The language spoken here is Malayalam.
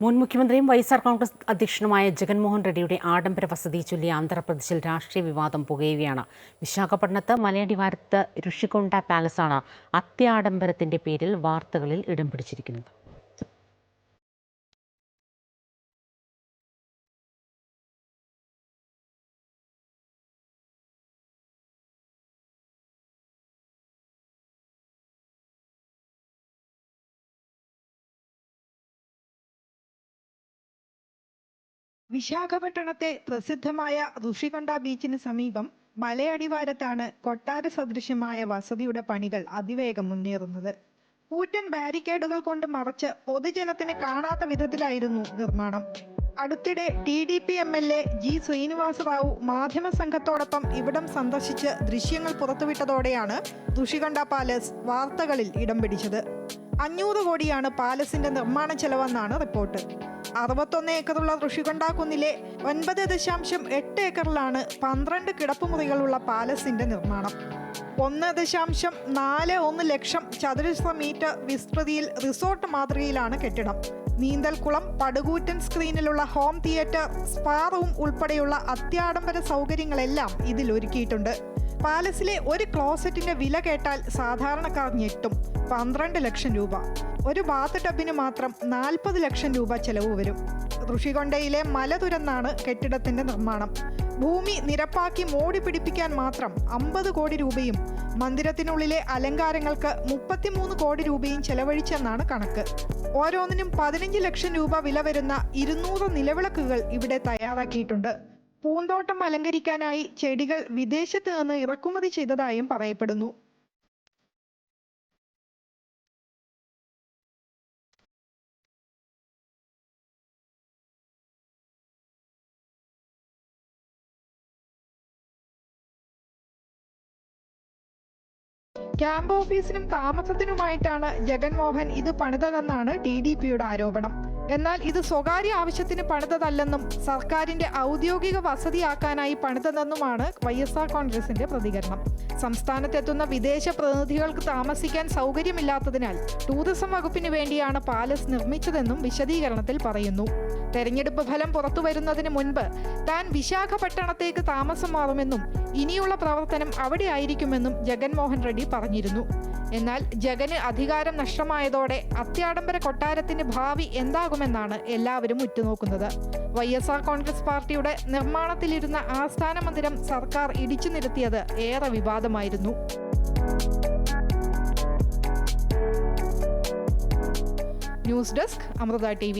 മുൻ മുഖ്യമന്ത്രിയും വൈഎസ്ആർ കോൺഗ്രസ് അധ്യക്ഷനുമായ ജഗൻമോഹൻ റെഡ്ഡിയുടെ ആഡംബര വസതി ചൊല്ലി ആന്ധ്രാപ്രദേശിൽ രാഷ്ട്രീയ വിവാദം പുകയുകയാണ്. വിശാഖപട്ടണത്ത് മലയടിവാരത്ത് ഋഷികൊണ്ട പാലസാണ് അത്യാഡംബരത്തിന്റെ പേരിൽ വാർത്തകളിൽ ഇടം പിടിച്ചിരിക്കുന്നത്. വിശാഖപട്ടണത്തെ പ്രസിദ്ധമായ ഋഷികൊണ്ട ബീച്ചിന് സമീപം മലയടിവാരത്താണ് കൊട്ടാര സദൃശ്യമായ വസതിയുടെ പണികൾ അതിവേഗം മുന്നേറുന്നത്. കൂറ്റൻ ബാരിക്കേഡുകൾ കൊണ്ട് മറച്ച് പൊതുജനത്തിന് കാണാത്ത വിധത്തിലായിരുന്നു നിർമ്മാണം. അടുത്തിടെ T D P M L A G Srinivasa Rao മാധ്യമ സംഘത്തോടൊപ്പം ഇവിടം സന്ദർശിച്ച് ദൃശ്യങ്ങൾ പുറത്തുവിട്ടതോടെയാണ് ഋഷികണ്ഠ പാലസ് വാർത്തകളിൽ ഇടം പിടിച്ചത്. അഞ്ഞൂറ് കോടിയാണ് പാലസിന്റെ നിർമ്മാണ ചെലവെന്നാണ് റിപ്പോർട്ട്. അറുപത്തൊന്ന് ഏക്കറുള്ള ഋഷികൊണ്ടാക്കുന്നിലെ ഒൻപത് ദശാംശം എട്ട് ഏക്കറിലാണ് പന്ത്രണ്ട് കിടപ്പുമുറികളുള്ള പാലസിന്റെ നിർമ്മാണം. ഒന്ന് ദശാംശം നാല് ഒന്ന് ലക്ഷം ചതുരശ്ര മീറ്റർ വിസ്തൃതിയിൽ റിസോർട്ട് മാതൃകയിലാണ് കെട്ടിടം. നീന്തൽക്കുളം പടുകൂറ്റൻ സ്ക്രീനിലുള്ള ഹോം തിയേറ്റർ സ്പാ റൂം ഉൾപ്പെടെയുള്ള അത്യാഡംബര സൗകര്യങ്ങളെല്ലാം ഇതിൽ ഒരുക്കിയിട്ടുണ്ട് പാലസിലെ ഒരു ക്ലോസറ്റിന്റെ വില കേട്ടാൽ സാധാരണക്കാർ ഞെട്ടും. പന്ത്രണ്ട് ലക്ഷം രൂപ. ഒരു ബാത്ത് ടബിന് മാത്രം നാൽപ്പത് ലക്ഷം രൂപ ചെലവ് വരും. ഋഷികൊണ്ടയിലെ മല തുരന്നാണ് കെട്ടിടത്തിന്റെ നിർമ്മാണം. ഭൂമി നിരപ്പാക്കി മോടി പിടിപ്പിക്കാൻ മാത്രം അമ്പത് കോടി രൂപയും മന്ദിരത്തിനുള്ളിലെ അലങ്കാരങ്ങൾക്ക് മുപ്പത്തിമൂന്ന് കോടി രൂപയും ചെലവഴിച്ചെന്നാണ് കണക്ക്. ഓരോന്നിനും പതിനഞ്ച് ലക്ഷം രൂപ വില വരുന്ന ഇരുന്നൂറ് നിലവിളക്കുകൾ ഇവിടെ തയ്യാറാക്കിയിട്ടുണ്ട്. പൂന്തോട്ടം അലങ്കരിക്കാനായി ചെടികൾ വിദേശത്ത് നിന്ന് ഇറക്കുമതി ചെയ്തതായും പറയപ്പെടുന്നു. ക്യാമ്പ് ഓഫീസിനും താമസത്തിനുമായിട്ടാണ് ജഗൻമോഹൻ ഇത് പണിതതെന്നാണ് ടി ഡി പിയുടെ ആരോപണം. എന്നാൽ ഇത് സ്വകാര്യ ആവശ്യത്തിന് പണിതതല്ലെന്നും സർക്കാരിന്റെ ഔദ്യോഗിക വസതിയാക്കാനായി പണിതതെന്നുമാണ് വൈ എസ് ആർ കോൺഗ്രസിന്റെ പ്രതികരണം. സംസ്ഥാനത്തെത്തുന്ന വിദേശ പ്രതിനിധികൾക്ക് താമസിക്കാൻ സൗകര്യമില്ലാത്തതിനാൽ ടൂറിസം വകുപ്പിന് വേണ്ടിയാണ് പാലസ് നിർമ്മിച്ചതെന്നും വിശദീകരണത്തിൽ പറയുന്നു. തെരഞ്ഞെടുപ്പ് ഫലം പുറത്തു വരുന്നതിന് മുൻപ് താൻ വിശാഖപട്ടണത്തേക്ക് താമസം മാറുമെന്നും ഇനിയുള്ള പ്രവർത്തനം അവിടെ ആയിരിക്കുമെന്നും ജഗൻമോഹൻ റെഡ്ഡി പറഞ്ഞിരുന്നു. എന്നാൽ ജഗന് അധികാരം നഷ്ടമായതോടെ അത്യാഡംബര കൊട്ടാരത്തിന്റെ ഭാവി എന്താകുമെന്നാണ് എല്ലാവരും ഉറ്റുനോക്കുന്നത്. വൈ എസ് ആർ കോൺഗ്രസ് പാർട്ടിയുടെ നിർമ്മാണത്തിലിരുന്ന ആസ്ഥാന മന്ദിരം സർക്കാർ ഇടിച്ചു നിരത്തിയത് ഏറെ വിവാദമായിരുന്നു. News desk Amrita T